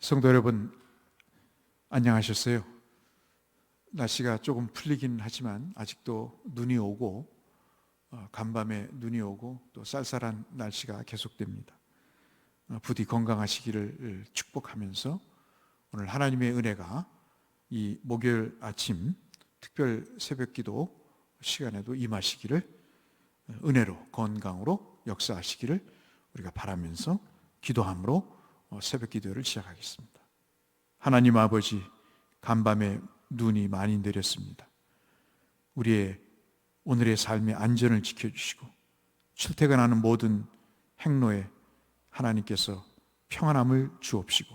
성도 여러분, 안녕하셨어요? 날씨가 조금 풀리긴 하지만 아직도 눈이 오고 어, 간밤에 눈이 오고 또 쌀쌀한 날씨가 계속됩니다. 어, 부디 건강하시기를 축복하면서 오늘 하나님의 은혜가 이 목요일 아침 특별 새벽기도 시간에도 임하시기를 어, 은혜로 건강으로 역사하시기를 우리가 바라면서 기도함으로 새벽 기도를 시작하겠습니다. 하나님 아버지 간밤에 눈이 많이 내렸습니다. 우리의 오늘의 삶의 안전을 지켜주시고 출퇴근하는 모든 행로에 하나님께서 평안함을 주옵시고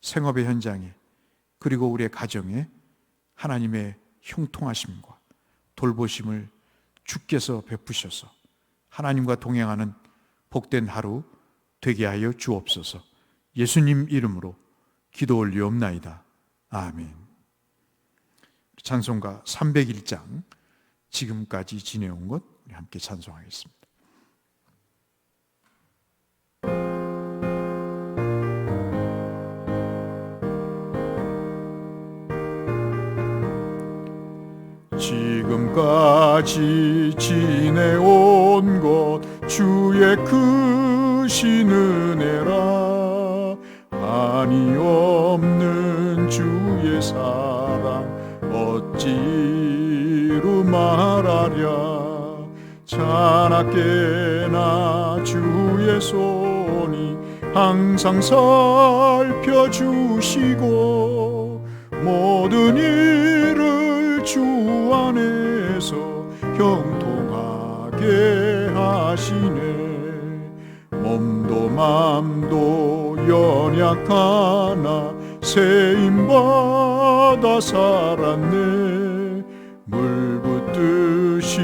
생업의 현장에 그리고 우리의 가정에 하나님의 형통하심과 돌보심을 주께서 베푸셔서 하나님과 동행하는 복된 하루 되게 하여 주옵소서. 예수님 이름으로 기도 올리옵나이다. 아멘. 찬송가 301장 지금까지 지내온 것 함께 찬송하겠습니다. 지금까지 지내온 것 주의 크신 은혜라 한이 없는 주의 사랑 어찌로 말하랴? 자나깨나 주의 손이 항상 살펴주시고 모든 일을 주 안에서 형통하게 하시네. 몸도 맘도 연약하나 세임받아 살았네. 물 붓듯이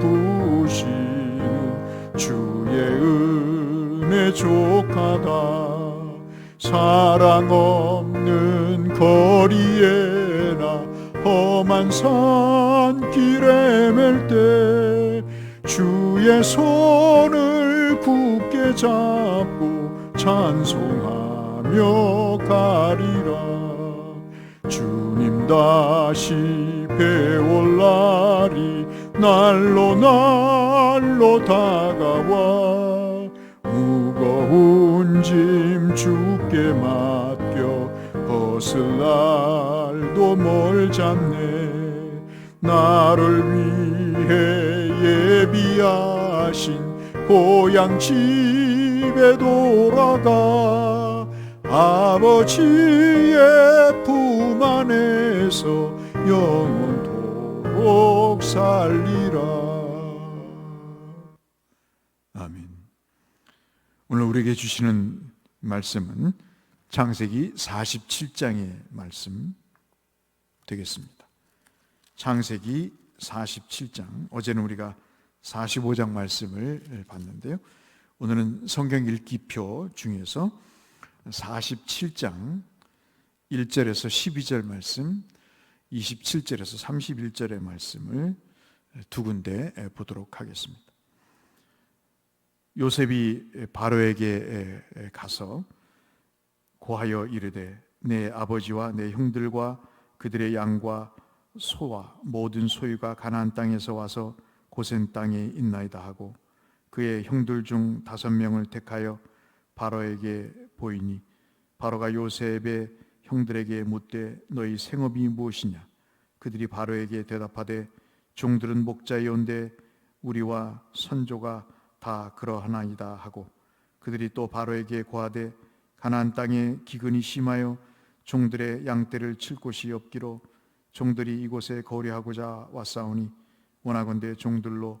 부시는 주의 은혜 족하다. 사랑 없는 거리에나 험한 산길에 맬 때 주의 손을 굳게 잡고 찬송하며 가리라. 주님 다시 배올 날이 날로 날로 다가와. 무거운 짐 주께 맡겨 벗을 날도 멀잖네. 나를 위해 예비하신 고향 집 에 돌아가 아버지의 품 안에서 영원토록 살리라. 아멘. 오늘 우리에게 주시는 말씀은 창세기 47장의 말씀 되겠습니다. 창세기 47장 어제는 우리가 45장 말씀을 봤는데요 오늘은 성경 읽기표 중에서 47장 1절에서 12절 말씀 27절에서 31절의 말씀을 두 군데 보도록 하겠습니다. 요셉이 바로에게 가서 고하여 이르되 내 아버지와 내 형들과 그들의 양과 소와 모든 소유가 가나안 땅에서 와서 고센 땅에 있나이다 하고 그의 형들 중 다섯 명을 택하여 바로에게 보이니 바로가 요셉의 형들에게 묻되 너희 생업이 무엇이냐? 그들이 바로에게 대답하되 종들은 목자이온데 우리와 선조가 다 그러하나이다. 하고 그들이 또 바로에게 고하되 가나안 땅에 기근이 심하여 종들의 양떼를 칠 곳이 없기로 종들이 이곳에 거류하고자 왔사오니 원하건대 종들로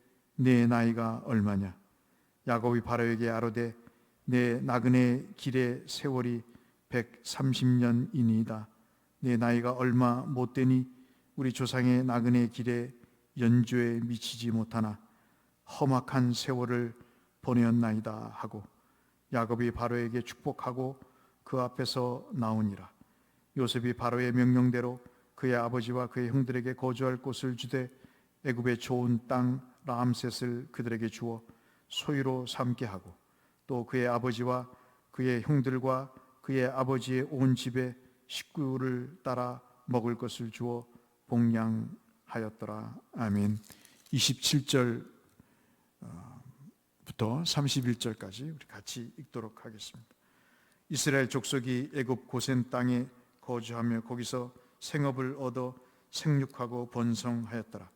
내 나이가 얼마냐? 야곱이 바로에게 아뢰되 내 나그네 길의 세월이 130년이니이다. 내 나이가 얼마 못 되니 우리 조상의 나그네 길에 연주에 미치지 못하나 험악한 세월을 보내었나이다 하고 야곱이 바로에게 축복하고 그 앞에서 나오니라. 요셉이 바로의 명령대로 그의 아버지와 그의 형들에게 거주할 곳을 주되 애굽의 좋은 땅 라암셋을 그들에게 주어 소유로 삼게 하고 또 그의 아버지와 그의 형들과 그의 아버지의 온 집에 식구를 따라 먹을 것을 주어 복양하였더라. 아멘. 27절 부터 31절까지 우리 같이 읽도록 하겠습니다. 이스라엘 족속이 애굽 고센 땅에 거주하며 거기서 생업을 얻어 생육하고 번성하였더라.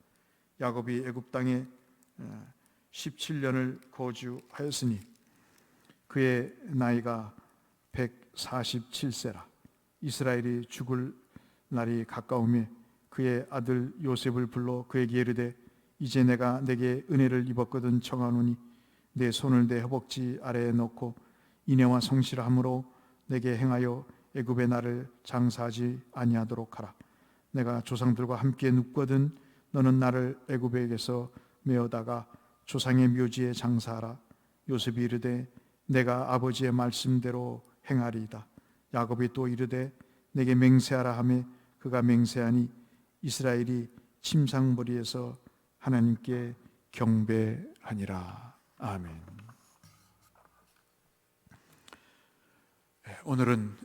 야곱이 애굽 땅에 17년을 거주하였으니 그의 나이가 147세라. 이스라엘이 죽을 날이 가까우며 그의 아들 요셉을 불러 그에게 이르되 이제 내가 내게 은혜를 입었거든 청하노니 내 손을 내 허벅지 아래에 넣고 인애와 성실함으로 내게 행하여 애굽의 나를 장사하지 아니하도록 하라. 내가 조상들과 함께 눕거든 너는 나를 애굽에게서 메어다가 조상의 묘지에 장사하라. 요셉이 이르되 내가 아버지의 말씀대로 행하리이다. 야곱이 또 이르되 내게 맹세하라 하매 그가 맹세하니 이스라엘이 침상머리에서 하나님께 경배하니라. 아멘. 네, 오늘은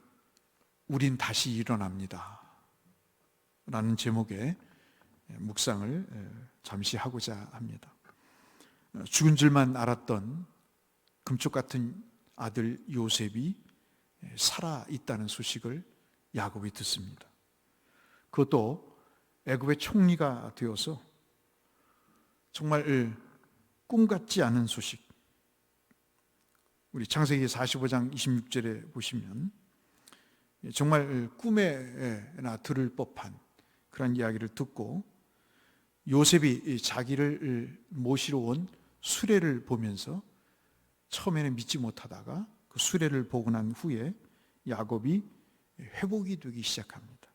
우린 다시 일어납니다. 라는 제목의 묵상을 잠시 하고자 합니다. 죽은 줄만 알았던 금쪽 같은 아들 요셉이 살아 있다는 소식을 야곱이 듣습니다. 그것도 애굽의 총리가 되어서 정말 꿈 같지 않은 소식. 우리 창세기 45장 26절에 보시면 정말 꿈에나 들을 법한 그런 이야기를 듣고 요셉이 자기를 모시러 온 수레를 보면서 처음에는 믿지 못하다가 그 수레를 보고 난 후에 야곱이 회복이 되기 시작합니다.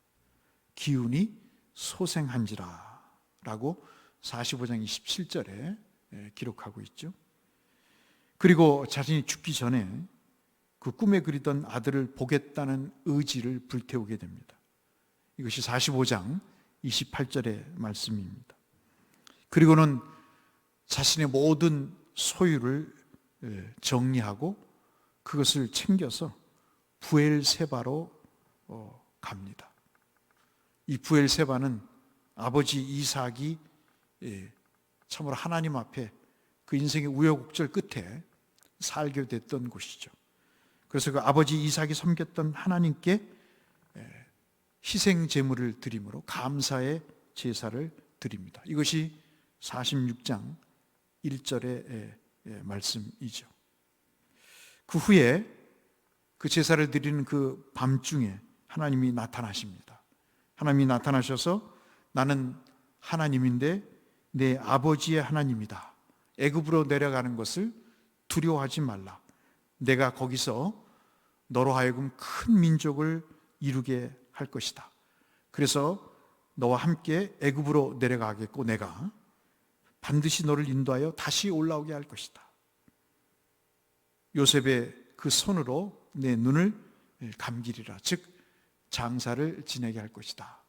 기운이 소생한지라 라고 45장 27절에 기록하고 있죠. 그리고 자신이 죽기 전에 그 꿈에 그리던 아들을 보겠다는 의지를 불태우게 됩니다. 이것이 45장 28절의 말씀입니다. 그리고는 자신의 모든 소유를 정리하고 그것을 챙겨서 부엘세바로 어, 갑니다. 이 부엘세바는 아버지 이삭이 참으로 하나님 앞에 그 인생의 우여곡절 끝에 살게 됐던 곳이죠. 그래서 그 아버지 이삭이 섬겼던 하나님께 희생 제물을 드림으로 감사의 제사를 드립니다. 이것이 46장 1절의 말씀이죠. 그 후에 그 제사를 드리는 그 밤중에 하나님이 나타나십니다. 하나님이 나타나셔서 나는 하나님인데 내 아버지의 하나님이다. 애굽으로 내려가는 것을 두려워하지 말라. 내가 거기서 너로 하여금 큰 민족을 이루게 할 것이다. 그래서 너와 함께 애굽으로 내려가겠고 내가 반드시 너를 인도하여 다시 올라오게 할 것이다. 요셉의 그 손으로 내 눈을 감기리라. 즉 장사를 지내게 할 것이다.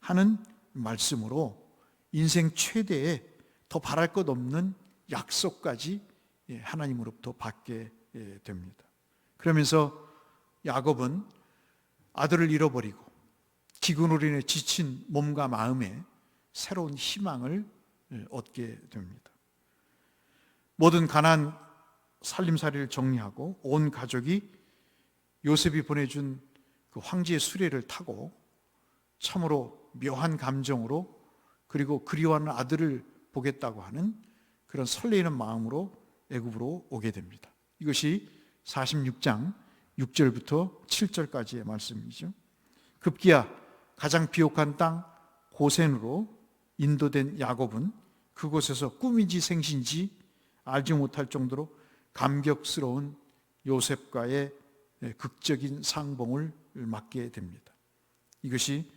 하는 말씀으로 인생 최대의 더 바랄 것 없는 약속까지 예, 하나님으로부터 받게 예, 됩니다. 그러면서 야곱은 아들을 잃어버리고 인해 지친 몸과 마음에 새로운 희망을 예, 얻게 됩니다. 모든 가난 살림살이를 정리하고 온 가족이 요셉이 보내준 그 황제의 수레를 타고 참으로 묘한 감정으로 그리고 그리워하는 아들을 보겠다고 하는 그런 설레이는 마음으로 애굽으로 오게 됩니다. 이것이 46장 6절부터 7절까지의 말씀이죠. 급기야 가장 비옥한 땅 고센으로 인도된 야곱은 그곳에서 꿈인지 생신지 알지 못할 정도로 감격스러운 요셉과의 예, 극적인 상봉을 맞게 됩니다. 이것이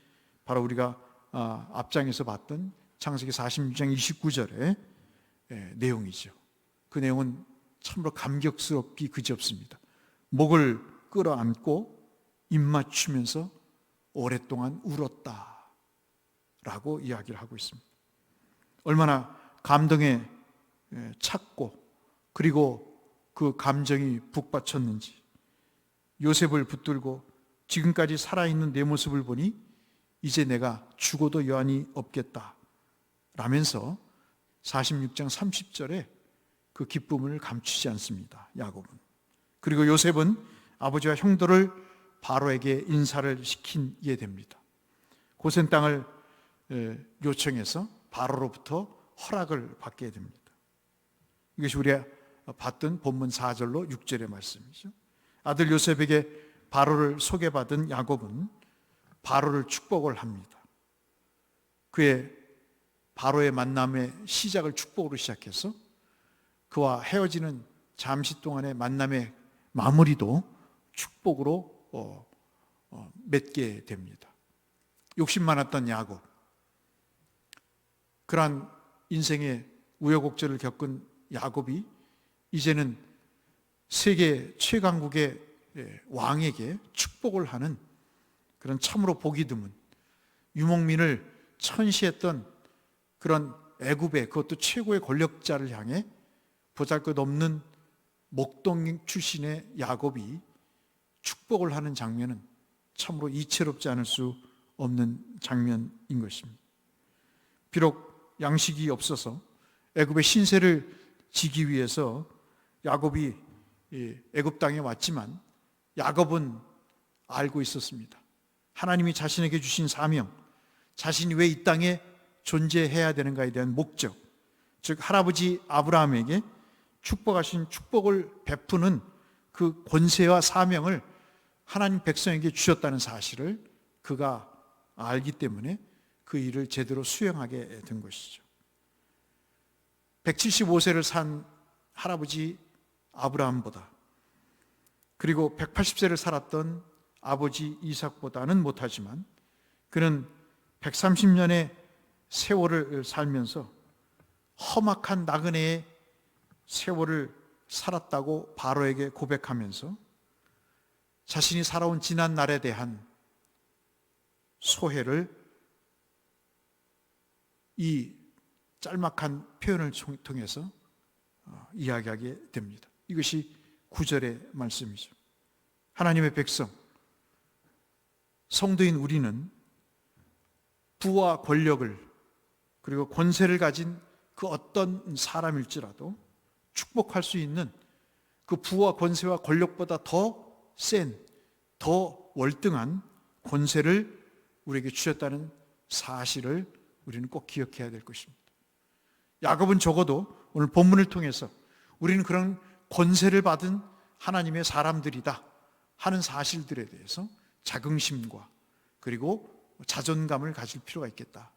바로 우리가 아, 앞장에서 봤던 창세기 46장 29절의 예, 내용이죠. 그 내용은 참으로 감격스럽기 그지없습니다. 목을 끌어안고 입 맞추면서 오랫동안 울었다 라고 이야기를 하고 있습니다. 얼마나 감동에 예, 찼고 그리고 그 감정이 북받쳤는지 요셉을 붙들고 지금까지 살아있는 내 모습을 보니 이제 내가 죽어도 여한이 없겠다 라면서 46장 30절에 그 기쁨을 감추지 않습니다. 야곱은. 그리고 요셉은 아버지와 형들을 바로에게 인사를 시키게 됩니다. 고센 땅을 요청해서 바로로부터 허락을 받게 됩니다. 이것이 우리가 봤던 본문 4절로 6절의 말씀이죠. 아들 요셉에게 바로를 소개받은 야곱은 바로를 축복을 합니다. 그의 바로의 만남의 시작을 축복으로 시작해서 그와 헤어지는 잠시 동안의 만남의 마무리도 축복으로 어, 어, 맺게 됩니다. 욕심 많았던 야곱, 그러한 인생의 우여곡절을 겪은 야곱이 이제는 세계 최강국의 예, 왕에게 축복을 하는 그런 참으로 보기 드문 유목민을 천시했던 그런 애굽의 그것도 최고의 권력자를 향해 보잘것없는 목동 출신의 야곱이 축복을 하는 장면은 참으로 이채롭지 않을 수 없는 장면인 것입니다. 비록 양식이 없어서 애굽의 신세를 지기 위해서 야곱이 애굽 땅에 왔지만 야곱은 알고 있었습니다. 하나님이 자신에게 주신 사명, 자신이 왜 이 땅에 존재해야 되는가에 대한 목적, 즉 할아버지 아브라함에게 축복하신 축복을 베푸는 그 권세와 사명을 하나님 백성에게 주셨다는 사실을 그가 알기 때문에 그 일을 제대로 수행하게 된 것이죠. 175세를 산 할아버지 아브라함보다 그리고 180세를 살았던 아버지 이삭보다는 못하지만 그는 130년의 세월을 살면서 험악한 나그네의 세월을 살았다고 바로에게 고백하면서 자신이 살아온 지난 날에 대한 소회를 이 짤막한 표현을 통해서 어, 이야기하게 됩니다. 이것이 구절의 말씀이죠. 하나님의 백성, 성도인 우리는 부와 권력을 그리고 권세를 가진 그 어떤 사람일지라도 축복할 수 있는 그 부와 권세와 권력보다 더 센, 더 월등한 권세를 우리에게 주셨다는 사실을 우리는 꼭 기억해야 될 것입니다. 야곱은 적어도 오늘 본문을 통해서 우리는 그런 권세를 받은 하나님의 사람들이다 하는 사실들에 대해서 자긍심과 그리고 자존감을 가질 필요가 있겠다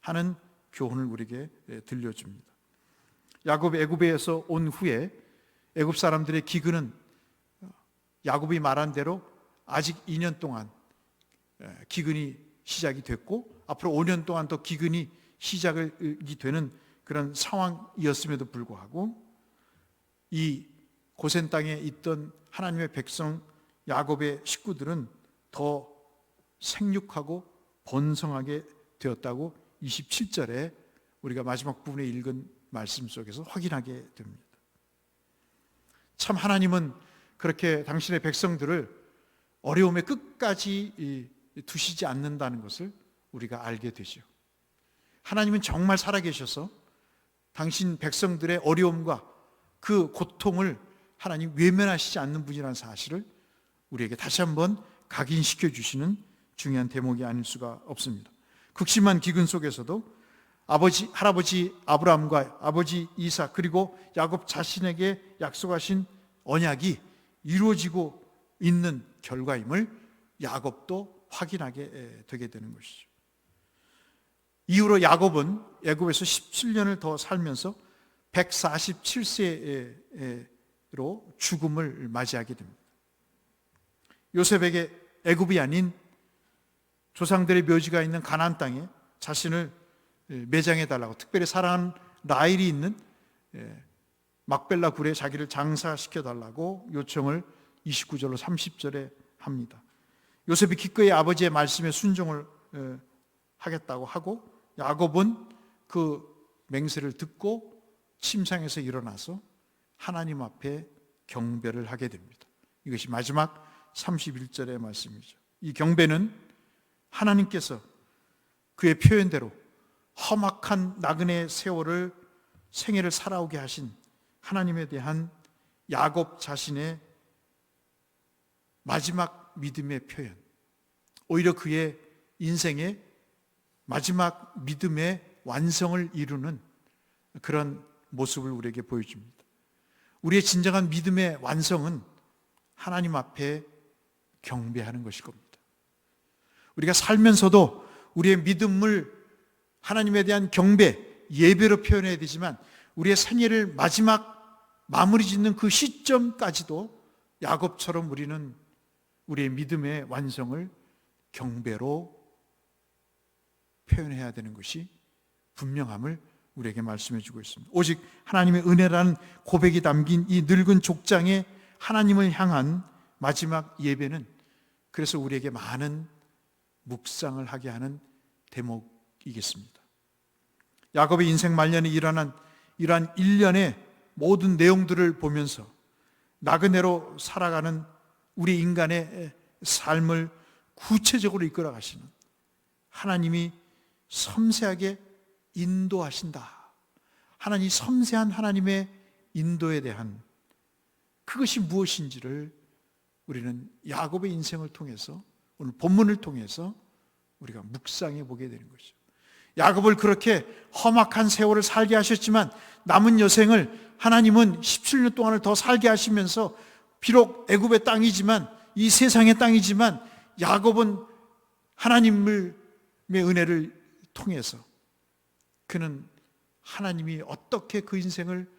하는 교훈을 우리에게 들려줍니다. 야곱 애굽에서 온 후에 애굽 사람들의 기근은 야곱이 말한 대로 아직 2년 동안 기근이 시작이 됐고 앞으로 5년 동안 더 기근이 시작이 되는 그런 상황이었음에도 불구하고 이 고센 땅에 있던 하나님의 백성 야곱의 식구들은 더 생육하고 번성하게 되었다고 27절에 우리가 마지막 부분에 읽은 말씀 속에서 확인하게 됩니다. 참 하나님은 그렇게 당신의 백성들을 어려움의 끝까지 두시지 않는다는 것을 우리가 알게 되죠. 하나님은 정말 살아계셔서 당신 백성들의 어려움과 그 고통을 하나님 외면하시지 않는 분이라는 사실을 우리에게 다시 한번 각인시켜 주시는 중요한 대목이 아닐 수가 없습니다. 극심한 기근 속에서도 아버지 할아버지 아브라함과 아버지 이사 그리고 야곱 자신에게 약속하신 언약이 이루어지고 있는 결과임을 야곱도 확인하게 되게 되는 것이죠. 이후로 야곱은 애굽에서 17년을 더 살면서 147세로 죽음을 맞이하게 됩니다. 요셉에게 애굽이 아닌 조상들의 묘지가 있는 가나안 땅에 자신을 매장해 달라고 특별히 사랑하는 라일이 있는 예, 막벨라 굴에 자기를 장사시켜 달라고 요청을 29절로 30절에 합니다. 요셉이 기꺼이 아버지의 말씀에 순종을 예, 하겠다고 하고 야곱은 그 맹세를 듣고 침상에서 일어나서 하나님 앞에 경배를 하게 됩니다. 이것이 마지막 31절의 말씀이죠. 이 경배는 하나님께서 그의 표현대로 험악한 나그네 세월을 생애를 살아오게 하신 하나님에 대한 야곱 자신의 마지막 믿음의 표현. 오히려 그의 인생의 마지막 믿음의 완성을 이루는 그런 모습을 우리에게 보여줍니다. 우리의 진정한 믿음의 완성은 하나님 앞에 경배하는 것일 겁니다. 우리가 살면서도 우리의 믿음을 하나님에 대한 경배, 예배로 표현해야 되지만 우리의 생애를 마지막 마무리 짓는 그 시점까지도 야곱처럼 우리는 우리의 믿음의 완성을 경배로 표현해야 되는 것이 분명함을 우리에게 말씀해 주고 있습니다. 오직 하나님의 은혜라는 고백이 담긴 이 늙은 족장에 하나님을 향한 마지막 예배는 그래서 우리에게 많은 묵상을 하게 하는 대목이겠습니다. 야곱의 인생 말년에 일어난 이러한 일련의 모든 내용들을 보면서 나그네로 살아가는 우리 인간의 삶을 구체적으로 이끌어 가시는 하나님이 섬세하게 인도하신다. 하나님 섬세한 하나님의 인도에 대한 그것이 무엇인지를 우리는 야곱의 인생을 통해서 오늘 본문을 통해서 우리가 묵상해 보게 되는 것이죠. 야곱을 그렇게 험악한 세월을 살게 하셨지만 남은 여생을 하나님은 17년 동안을 더 살게 하시면서 비록 애굽의 땅이지만 이 세상의 땅이지만 야곱은 하나님의 은혜를 통해서 그는 하나님이 어떻게 그 인생을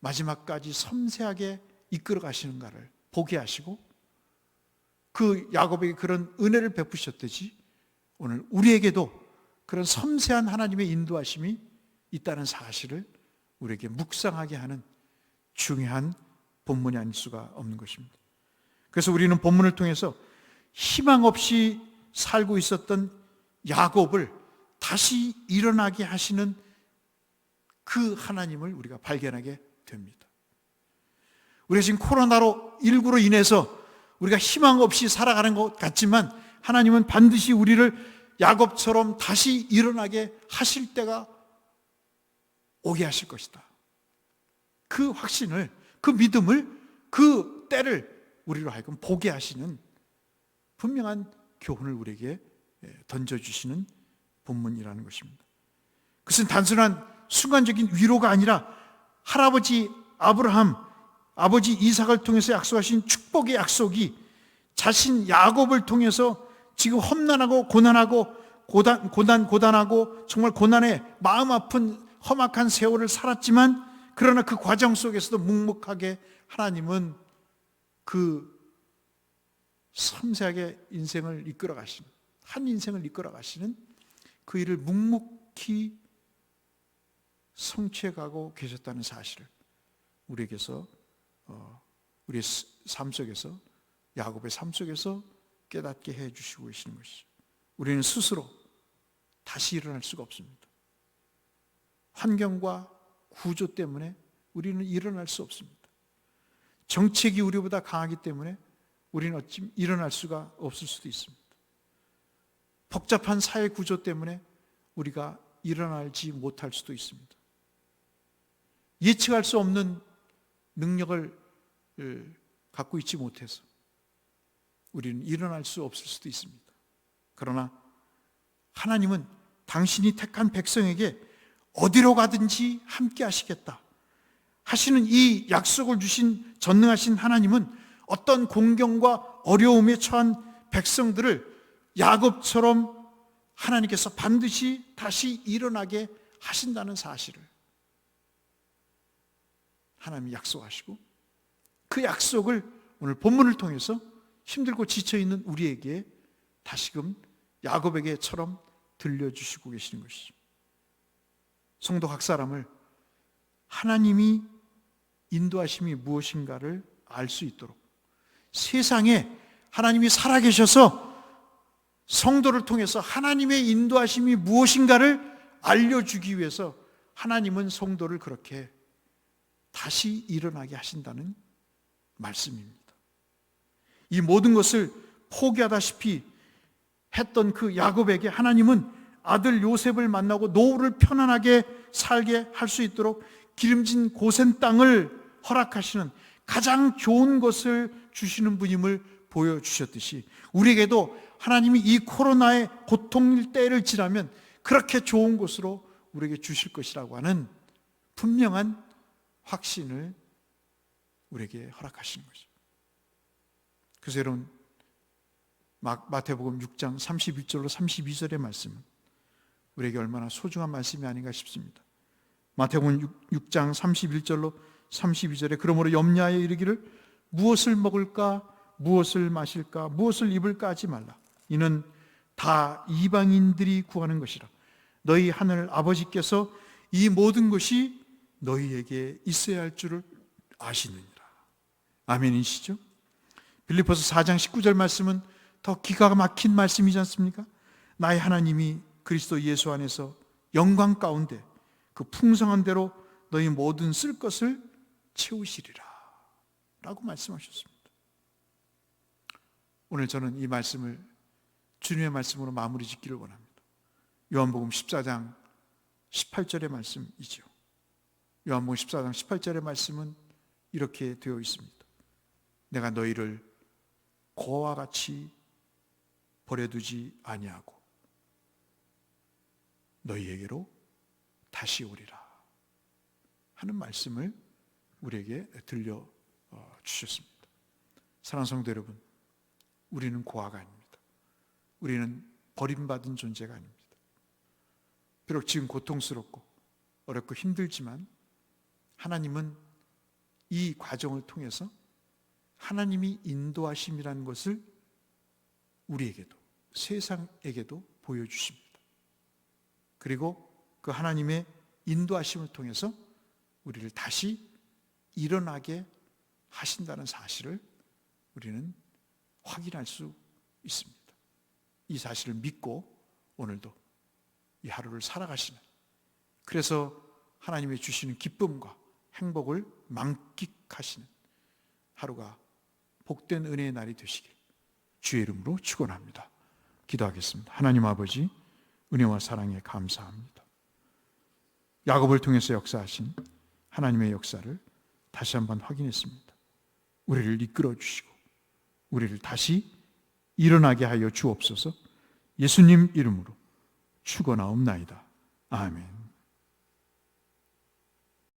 마지막까지 섬세하게 이끌어 가시는가를 보게 하시고 그 야곱에게 그런 은혜를 베푸셨듯이 오늘 우리에게도 그런 섬세한 하나님의 인도하심이 있다는 사실을 우리에게 묵상하게 하는 중요한 본문이 아닐 수가 없는 것입니다. 그래서 우리는 본문을 통해서 희망 없이 살고 있었던 야곱을 다시 일어나게 하시는 그 하나님을 우리가 발견하게 됩니다. 우리가 지금 코로나로 19로 인해서 우리가 희망 없이 살아가는 것 같지만 하나님은 반드시 우리를 야곱처럼 다시 일어나게 하실 때가 오게 하실 것이다. 그 확신을, 그 믿음을, 그 때를 우리로 하여금 보게 하시는 분명한 교훈을 우리에게 예, 던져주시는 본문이라는 것입니다. 그것은 단순한 순간적인 위로가 아니라 할아버지 아브라함, 아버지 이삭을 통해서 약속하신 축복의 약속이 자신 야곱을 통해서 지금 험난하고 고난하고 고단, 고단, 고단하고 정말 고난에 마음 아픈 험악한 세월을 살았지만 그러나 그 과정 속에서도 묵묵하게 하나님은 그 섬세하게 인생을 이끌어 가시는 한 인생을 이끌어 가시는 그 일을 묵묵히 성취해 가고 계셨다는 사실을 우리에게서 어, 우리의 삶 속에서 야곱의 삶 속에서 깨닫게 해 주시고 계시는 것이죠. 우리는 스스로 다시 일어날 수가 없습니다. 환경과 구조 때문에 우리는 일어날 수 없습니다. 정책이 우리보다 강하기 때문에 우리는 어찌 일어날 수가 없을 수도 있습니다. 복잡한 사회 구조 때문에 우리가 일어나지 못할 수도 있습니다. 예측할 수 없는 능력을 갖고 있지 못해서 우리는 일어날 수 없을 수도 있습니다. 그러나 하나님은 당신이 택한 백성에게 어디로 가든지 함께 하시겠다. 하시는 이 약속을 주신 전능하신 하나님은 어떤 공경과 어려움에 처한 백성들을 야곱처럼 하나님께서 반드시 다시 일어나게 하신다는 사실을 하나님이 약속하시고 그 약속을 오늘 본문을 통해서 힘들고 지쳐 있는 우리에게 다시금 야곱에게처럼 들려주시고 계시는 것이죠. 성도 각 사람을 하나님이 인도하심이 무엇인가를 알 수 있도록 세상에 하나님이 살아계셔서 성도를 통해서 하나님의 인도하심이 무엇인가를 알려주기 위해서 하나님은 성도를 그렇게 다시 일어나게 하신다는 말씀입니다. 이 모든 것을 포기하다시피 했던 그 야곱에게 하나님은 아들 요셉을 만나고 노후를 편안하게 살게 할 수 있도록 기름진 고센 땅을 허락하시는 가장 좋은 것을 주시는 분임을 보여주셨듯이 우리에게도 하나님이 이 코로나의 고통 때를 지나면 그렇게 좋은 곳으로 우리에게 주실 것이라고 하는 분명한 확신을 우리에게 허락하시는 거죠. 그래서 여러분 마- 마태복음 6장 31절로 32절의 말씀은 우리에게 얼마나 소중한 말씀이 아닌가 싶습니다. 마태복음 6, 장 31절로 32절에 그러므로 염려하여 이르기를 무엇을 먹을까 무엇을 마실까 무엇을 입을까 하지 말라. 이는 다 이방인들이 구하는 것이라. 너희 하늘 아버지께서 이 모든 것이 너희에게 있어야 할 줄을 아시느니라. 아멘이시죠? 빌리포스 4장 19절 말씀은 더 기가 막힌 말씀이지 않습니까? 나의 하나님이 그리스도 예수 안에서 영광 가운데 그 풍성한 대로 너희 모든 쓸 것을 채우시리라. 라고 말씀하셨습니다. 오늘 저는 이 말씀을 주님의 말씀으로 마무리 짓기를 원합니다. 요한복음 14장 18절의 말씀이죠. 요한복음 14장 18절의 말씀은 이렇게 되어 있습니다. 내가 너희를 고와 같이 버려두지 아니하고 너희에게로 다시 오리라 하는 말씀을 우리에게 들려 어, 주셨습니다. 사랑하는 성도 여러분, 우리는 고아가 아닙니다. 우리는 버림받은 존재가 아닙니다. 비록 지금 고통스럽고 어렵고 힘들지만 하나님은 이 과정을 통해서 하나님이 인도하심이라는 것을 우리에게도 세상에게도 보여주십니다. 그리고 그 하나님의 인도하심을 통해서 우리를 다시 일어나게 하신다는 사실을 우리는 확인할 수 있습니다. 이 사실을 믿고 오늘도 이 하루를 살아가시는 그래서 하나님의 주시는 기쁨과 행복을 만끽하시는 하루가 복된 은혜의 날이 되시길 주의 이름으로 축원합니다. 기도하겠습니다. 하나님 아버지 은혜와 사랑에 감사합니다. 야곱을 통해서 역사하신 하나님의 역사를 다시 한번 확인했습니다. 우리를 이끌어 주시고 우리를 다시 일어나게 하여 주옵소서. 예수님 이름으로 축원하옵나이다. 아멘.